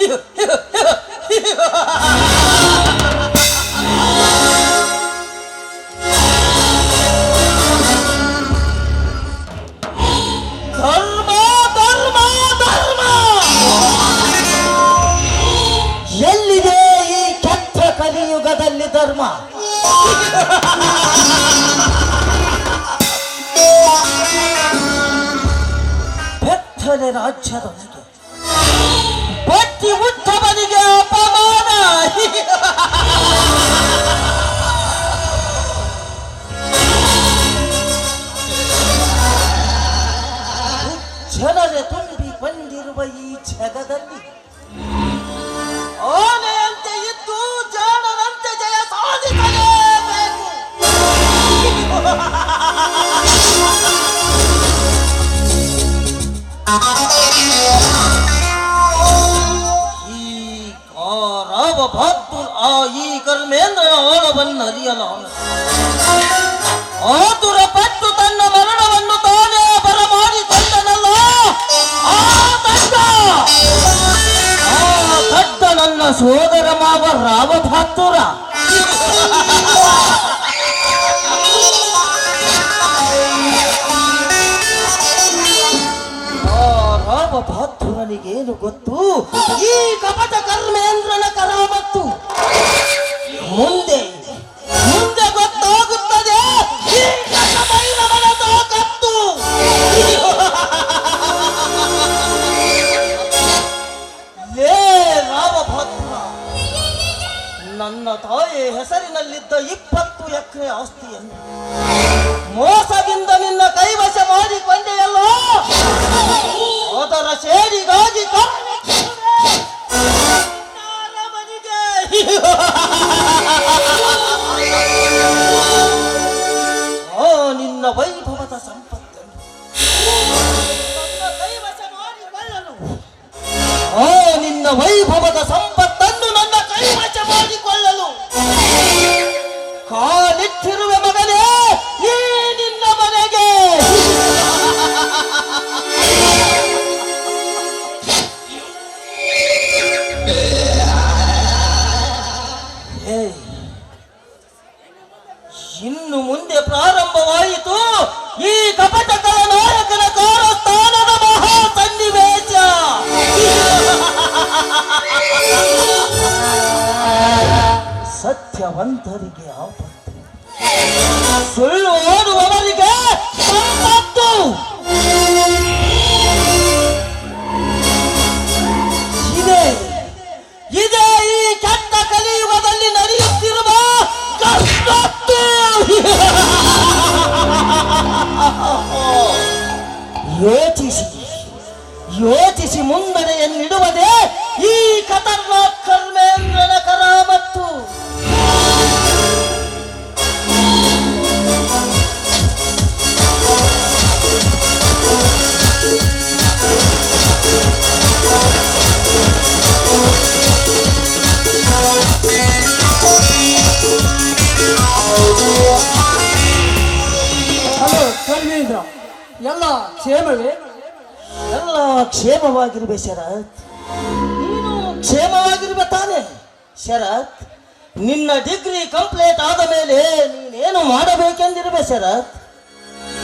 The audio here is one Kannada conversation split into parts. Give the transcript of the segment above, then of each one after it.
Yeah. ಅರಿಯಲಾನ ಆತುರ ಪಟ್ಟು ತನ್ನ ಮರಣವನ್ನು ತಾನೇ ಬರಮಾಡಿಕೊಂಡನಲ್ಲ? ಆ ತಟ್ಟ ಆ ನನ್ನ ಸೋದರ ಮಾವ ರಾವ ಭಕ್ತುರ ಏನು ಗೊತ್ತು? ಈ ಕಪಟ ಕರ್ಮೇಂದ್ರನ ಕರಾಮತ್ತು. ಮುಂದೆ ಸೇಡಿಗಾಗಿ ಆ ನಿನ್ನ ವೈಭವದ ಸಂಪತ್ತನ್ನು ಆ ನಿನ್ನ ವೈಭವದ ಸಂಪತ್ತನ್ನು ಎಲ್ಲ ಕ್ಷೇಮವೇ? ಎಲ್ಲ ಕ್ಷೇಮವಾಗಿರ್ಬೇ ಶರತ್. ನೀನು ಕ್ಷೇಮವಾಗಿರ್ಬೆ ತಾನೆ ಶರತ್. ನಿನ್ನ ಡಿಗ್ರಿ ಕಂಪ್ಲೀಟ್ ಆದ ಮೇಲೆ ನೀನೇನು ಮಾಡಬೇಕೆಂದಿರ್ಬೆ ಶರತ್?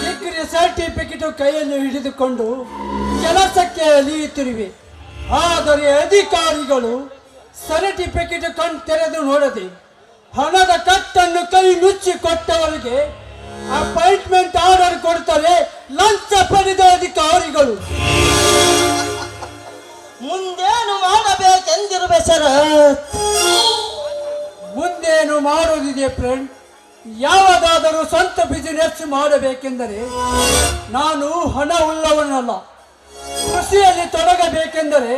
ಡಿಗ್ರಿ ಸರ್ಟಿಫಿಕೇಟ್ ಕೈಯಲ್ಲಿ ಹಿಡಿದುಕೊಂಡು ಕೆಲಸಕ್ಕೆ ಅಲಿಯುತ್ತಿರುವೆ. ಆದರೆ ಅಧಿಕಾರಿಗಳು ಸರ್ಟಿಫಿಕೇಟ್ ಕಣ್ ತೆರೆದು ನೋಡದೆ ಹಣದ ಕಟ್ಟನ್ನು ಕೈ ಮುಚ್ಚಿ ಕೊಟ್ಟವರಿಗೆ ಅಪಾಯಿಂಟ್ಮೆಂಟ್ ಆರ್ಡರ್ ಕೊಡ್ತಾರೆ ಲಂಚ ಪಡೆದ ಅಧಿಕಾರಿಗಳು ಮುಂದೇನು ಮಾಡಬೇಕೆಂದಿರುವೆ ಸರ್? ಮುಂದೇನು ಮಾಡೋದಿದೆ ಫ್ರೆಂಡ್ ಯಾವುದಾದರೂ ಸ್ವಂತ ಬಿಸಿನೆಸ್ ಮಾಡಬೇಕೆಂದರೆ ನಾನು ಹಣ ಉಳ್ಳವನಲ್ಲ. ಕೃಷಿಯಲ್ಲಿ ತೊಡಗಬೇಕೆಂದರೆ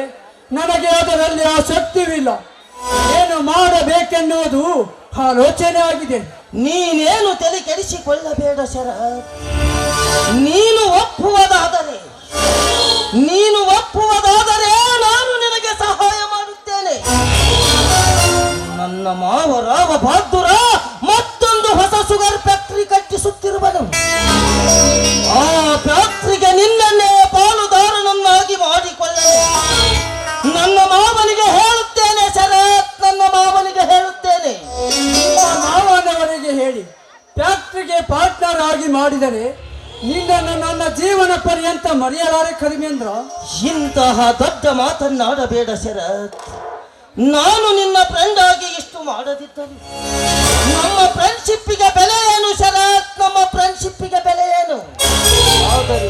ನನಗೆ ಅದರಲ್ಲಿ ಆಸಕ್ತಿವಿಲ್ಲ. ಏನು ಮಾಡಬೇಕೆನ್ನುವುದು ಆಲೋಚನೆ ಆಗಿದೆ. ನೀನೇನು ತಲೆ ಕೆಡಿಸಿಕೊಳ್ಳಬೇಡ ಸರ ನೀನು ಒಪ್ಪುವುದಾದರೆ ನೀನು ಒಪ್ಪುವುದಾದರೆ ನಾನು ನಿನಗೆ ಸಹಾಯ ಮಾಡುತ್ತೇನೆ. ನನ್ನ ಮಾವ ರಾವ ಬಹದ್ದೂರ ಮತ್ತೊಂದು ಹೊಸ ಶುಗರ್ ಫ್ಯಾಕ್ಟರಿ ಕಟ್ಟಿಸುತ್ತಿರುವನು. ಆ ಪರ್ಯಂತ ಮರೆಯಲಾರೆ ಕರಿಮೇಂದ್ರ ಇಂತಹ ದೊಡ್ಡ ಮಾತನ್ನಾಡಬೇಡ ಶರತ್. ನಾನು ನಿನ್ನ ಫ್ರೆಂಡ್ ಆಗಿ ಇಷ್ಟು ಮಾಡದಿದ್ದರು ನಮ್ಮ ಫ್ರೆಂಡ್ಶಿಪ್ಪಿಗೆ ಬೆಲೆ ಏನು ಶರತ್? ನಮ್ಮ ಫ್ರೆಂಡ್ಶಿಪ್ಪಿಗೆ ಬೆಲೆ ಏನು? ಆದರೆ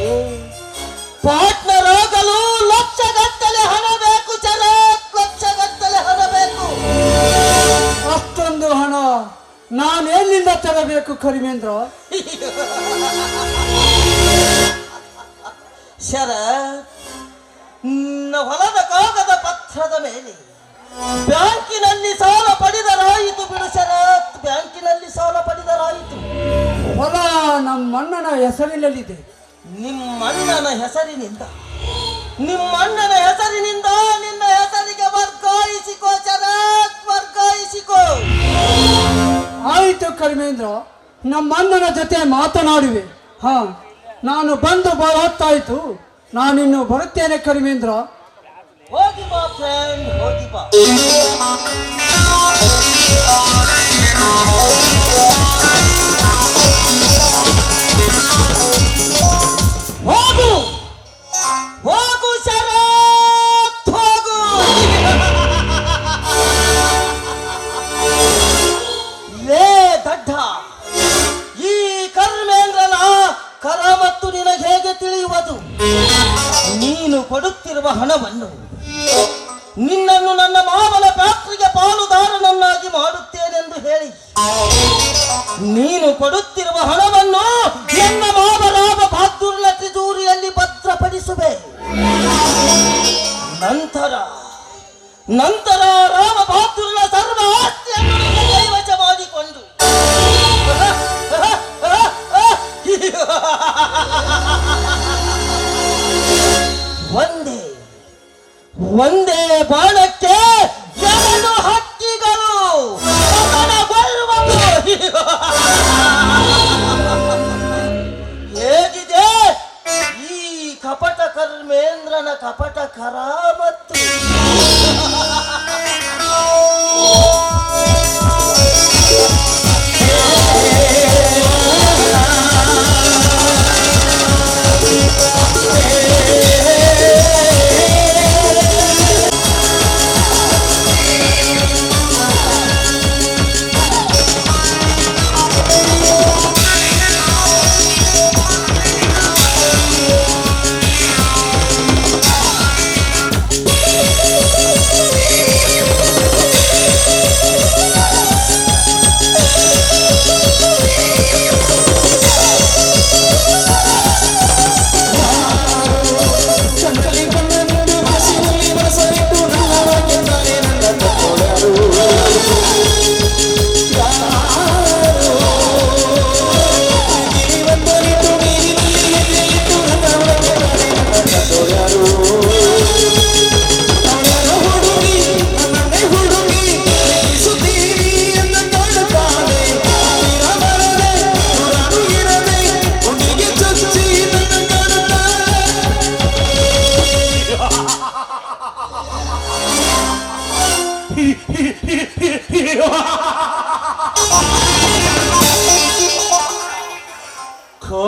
ಪಾರ್ಟ್ನರ್ ಆಗಲು ಲಕ್ಷಗಟ್ಟಲೆ ಹಣ ಬೇಕು ಶರತ್. ಲಕ್ಷಗಟ್ಟಲೆ ಹಣ ಬೇಕು. ಅಷ್ಟೊಂದು ಹಣ ನಾನು ಎಲ್ಲಿಂದ ತರಬೇಕು ಕರಿಮೇಂದ್ರ ನಿನ್ನ ಹೊಲದ ಕಾಗದ ಪತ್ರದ ಮೇಲೆ. ಬ್ಯಾಂಕಿನಲ್ಲಿ ಸಾಲ ಪಡೆದರಾಯಿತು ಬಿಡು ಶರತ್ ಬ್ಯಾಂಕಿನಲ್ಲಿ ಸಾಲ ಪಡೆದರಾಯಿತು. ಹೊಲ ನಮ್ಮಣ್ಣನ ಹೆಸರಿನಲ್ಲಿದೆ. ನಿಮ್ಮಣ್ಣನ ಹೆಸರಿನಿಂದ ನಿಮ್ಮಣ್ಣನ ಹೆಸರಿನಿಂದ ನಿನ್ನ ಹೆಸರಿಗೆ ವರ್ಗಾಯಿಸಿಕೋ ಶರತ್ ವರ್ಗಾಯಿಸಿಕೋ. ಆಯಿತು ಕರ್ಮೇಂದ್ರ ನಮ್ಮಣ್ಣನ ಜೊತೆ ಮಾತನಾಡುವೆ. ಹಾ. ನಾನು ಬಂದು ಬಹಳ ನಾನಿನ್ನು ಬರುತ್ತೇನೆ ಕರಿಮೇಂದ್ರ. ಹೋಗು ನಂತರ ರಾಮ ಬಹದ್ದೂರ್ನ ಸರ್ವ ಆಸ್ತಿಯನ್ನು ಮಾಡಿಕೊಂಡು ಒಂದೇ ಒಂದೇ ಬಾಣಕ್ಕೆ ಎರಡು ಹಕ್ಕಿಗಳು. ಹೇಗಿದೆ ಈ ಕಪಟ ಕರ್ಮೇಂದ್ರನ ಕಪಟ ಕರಾಮತ್ತು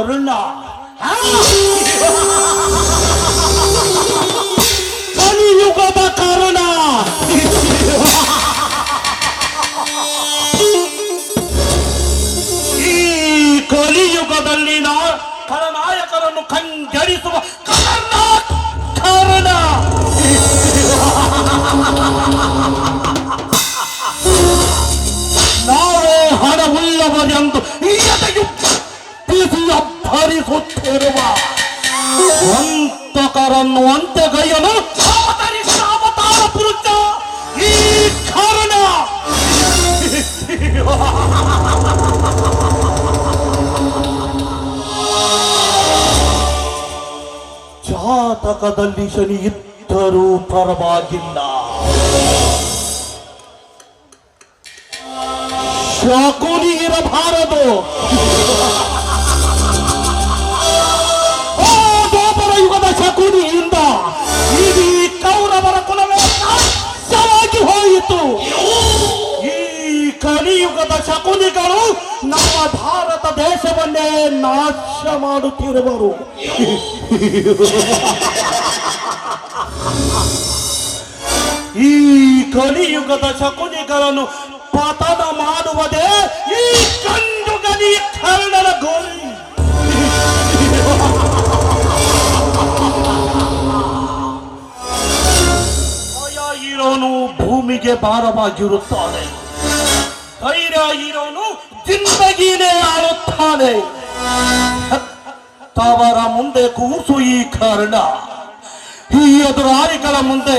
ಕರುಣ ಕಲಿಯುಗದ ಕಾರಣ. ಈ ಕಲಿಯುಗದಲ್ಲಿ ನಾ ಖಳನಾಯಕರನ್ನು ಕಂಜರಿಸುವ ಕಾರಣ ಕರುಣ. ನಾವೇ ಹಣವುಳ್ಳವರೆಂದು ಎದೆಯು ಬಿಸಿಯ ಭರಿಸುತ್ತಿರುವ ವಂತಕರನ್ನು ಅಂತ್ಯಗೈಯಲು ಅವತರಿಸಿದ ಅವತಾರ ಪುರುಷ ಈ ಕರುಣ ಜಾತಕದಲ್ಲಿ ಶನಿ ಇದ್ದರೂ ಪರವಾಗಿಲ್ಲ ಶಕುನಿ ಇರಬಾರದು ನಮ್ಮ ಭಾರತ ದೇಶವನ್ನೇ ನಾಶ ಮಾಡುತ್ತಿರುವರು. ಈ ಕಲಿಯುಗದ ಶಕುನಿಗಳನ್ನು ಪತನ ಮಾಡುವುದೇ ಈ ಕಂಡು ಗಲಿ ಕರ್ಣನ ಗುರಿ ಇರೋನು ಭೂಮಿಗೆ ಭಾರವಾಗಿರುತ್ತಾನೆ. ಜಿಂದಗಿನೇ ಆಳುತ್ತಾನೆ. ತವರ ಮುಂದೆ ಕೂಸು ಈ ಕರ್ಣ. ಈ ಎದುರಾಳಿಗಳ ಮುಂದೆ,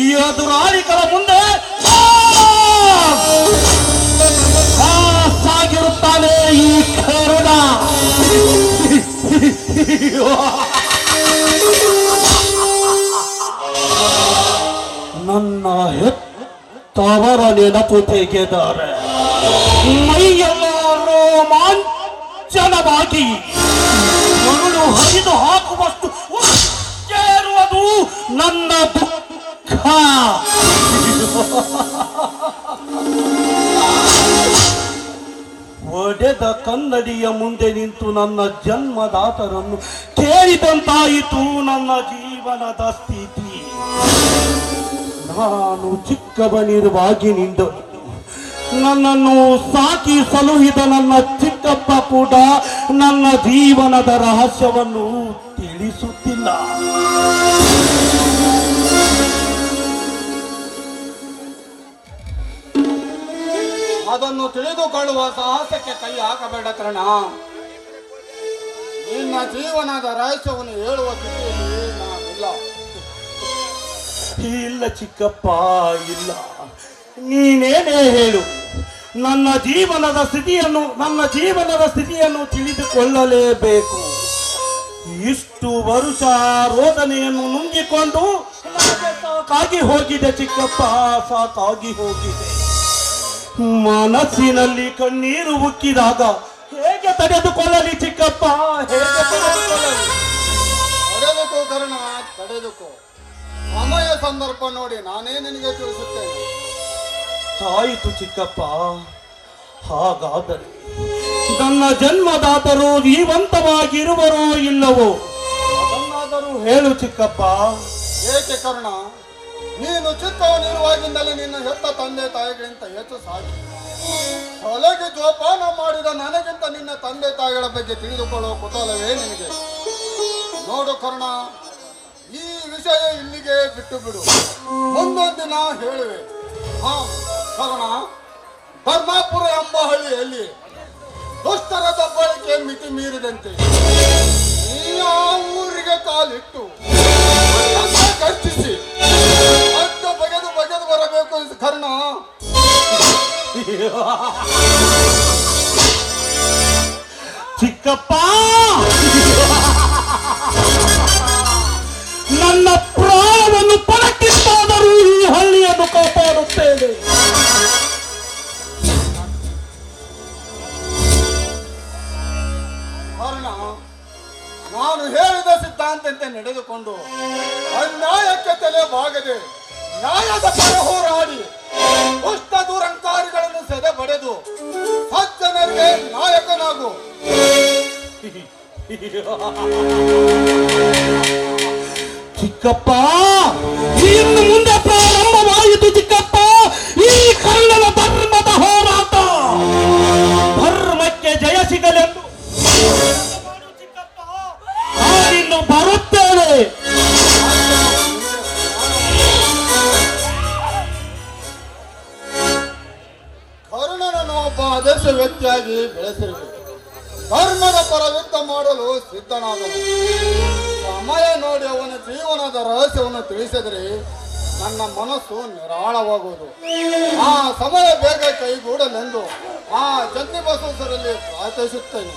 ಈ ಎದುರಾಳಿಗಳ ಮುಂದೆ ಸಾಗಿರುತ್ತಾನೆ ಈ ಕರುಣ. ನನ್ನ ಹೆತ್ತವರ ನೆನಪು ತೆಗೆದರೆ. ಮೈಯೆಲ್ಲ ರೋಮಾಂಚನವಾಗಿ ಮರಳು ಹರಿದು ಹಾಕುವಷ್ಟು ಸೇರುವುದು ನನ್ನ ದುಃಖ. ಒಡೆದ ಕನ್ನಡಿಯ ಮುಂದೆ ನಿಂತು ನನ್ನ ಜನ್ಮದಾತರನ್ನು ಕೇಳಿದಂತಾಯಿತು ನನ್ನ ಜೀವನದ ಸ್ಥಿತಿ. ನಾನು ಚಿಕ್ಕವನಿರುವಾಗಿನಿಂದ ನನ್ನನ್ನು ಸಾಕಿ ಸಲುಹಿದ ನನ್ನ ಚಿಕ್ಕಪ್ಪ ಕೂಡ ನನ್ನ ಜೀವನದ ರಹಸ್ಯವನ್ನು ತಿಳಿಸುತ್ತಿಲ್ಲ. ಅದನ್ನು ತಿಳಿದುಕೊಳ್ಳುವ ಸಾಹಸಕ್ಕೆ ಕೈ ಹಾಕಬೇಡ ಕರ್ಣ. ನಿನ್ನ ಜೀವನದ ರಹಸ್ಯವನ್ನು ಹೇಳುವ ಸ್ಥಿತಿಯಲ್ಲಿ ನಾನಿಲ್ಲ. ಇಲ್ಲ ಚಿಕ್ಕಪ್ಪ ಇಲ್ಲ. ನೀನೇನೇ ಹೇಳು. ನನ್ನ ಜೀವನದ ಸ್ಥಿತಿಯನ್ನು, ನನ್ನ ಜೀವನದ ಸ್ಥಿತಿಯನ್ನು ತಿಳಿದುಕೊಳ್ಳಲೇಬೇಕು. ಇಷ್ಟು ವರುಷ ರೋದನೆಯನ್ನು ನುಂಗಿಕೊಂಡು ಸಾಕಾಗಿ ಹೋಗಿದೆ ಚಿಕ್ಕಪ್ಪ, ಸಾಕಾಗಿ ಹೋಗಿದೆ. ಮನಸ್ಸಿನಲ್ಲಿ ಕಣ್ಣೀರು ಉಕ್ಕಿದಾಗ ಹೇಗೆ ತಡೆದುಕೊಳ್ಳಲಿ ಚಿಕ್ಕಪ್ಪ, ಹೇಗೆ ತಡೆದುಕೊಳ್ಳಲಿ? ತಡೆದುಕೋ ಕರ್ಣ, ತಡೆದುಕೋ. ಸಮಯ ಸಂದರ್ಭ ನೋಡಿ, ನಾನೇ ನಿನಗೆ ತಿಳಿಸುತ್ತೇನೆ. ಆಯಿತು ಚಿಕ್ಕಪ್ಪ ಹಾಗಾದರೆ ನನ್ನ ಜನ್ಮದಾತರು ಜೀವಂತವಾಗಿರುವರೋ ಇಲ್ಲವೋ? ಅದನ್ನಾದರೂ ಹೇಳು ಚಿಕ್ಕಪ್ಪ. ಏಕೆ ಕರ್ಣ? ನೀನು ಚಿಕ್ಕವನಿರುವಾಗಿಂದಲೇ ನಿನ್ನ ಹೆತ್ತ ತಂದೆ ತಾಯಿಗಳಿಂತ ಹೆಚ್ಚು ಸಾಧ್ಯ ಹೊಲಗೆ ಜೋಪಾನ ಮಾಡಿದ ನನಗಿಂತ ನಿನ್ನ ತಂದೆ ತಾಯಿಗಳ ಬಗ್ಗೆ ತಿಳಿದುಕೊಳ್ಳುವ ಕುತೂಹಲವೇ ನಿನಗೆ? ನೋಡು ಕರ್ಣ ಈ ವಿಷಯ ಇಲ್ಲಿಗೆ ಬಿಟ್ಟು ಬಿಡು. ನಾ ಹೇಳುವೆ. ಹಾ. ಕರ್ಣ ಧರ್ಮಾಪುರ ಎಂಬ ಹಳ್ಳಿಯಲ್ಲಿ ದುಷ್ಟರ ದಬ್ಬಳಿಕೆ ಮಿತಿ ಮೀರಿದಂತೆ ಊರಿಗೆ ಕಾಲಿಟ್ಟು ಕರ್ಚಿಸಿ ಅಡ್ಡ ಬಗೆದು ಬಗೆದು ಬರಬೇಕು ಕರ್ಣ. ಚಿಕ್ಕಪ್ಪ! ನನ್ನ ಪ್ರಾಣವನ್ನು ಪಣಕ್ಕಿಟ್ಟಾದರೂ ಈ ಹಳ್ಳಿಯನ್ನು ಕಾಪಾಡುತ್ತೇನೆ. ನಾನು ಹೇಳಿದ ಸಿದ್ಧಾಂತಂತೆ ನಡೆದುಕೊಂಡು ಅನ್ಯಾಯಕ್ಕೆ ತಲೆ ಬಾಗದೆ ನ್ಯಾಯದ ಪರ ಹೋರಾಡಿ ದುಷ್ಟ ದುರಂಕಾರಿಗಳನ್ನು ಸೆದೆ ಪಡೆದು ಸಜ್ಜನರಿಗೆ ನಾಯಕನಾಗು. ಚಿಕ್ಕಪ್ಪ! ಆದರ್ಶ ವ್ಯಕ್ತಿಯಾಗಿ ಬೆಳೆಸಿರಬೇಕು. ಧರ್ಮದ ಪರ ಯುದ್ಧ ಮಾಡಲು ಸಿದ್ಧನಾದನು ಸಮಯ ನೋಡಿ ಅವನ ಜೀವನದ ರಹಸ್ಯವನ್ನು ತಿಳಿಸಿದರೆ ನನ್ನ ಮನಸ್ಸು ನಿರಾಳವಾಗುವುದು ಆ ಸಮಯ ಬೇಗ ಕೈಗೂಡಲೆಂದು ಆ ಜಂತಿ ಬಸವಸರಲ್ಲಿ ಪ್ರಾರ್ಥಿಸುತ್ತೇನೆ.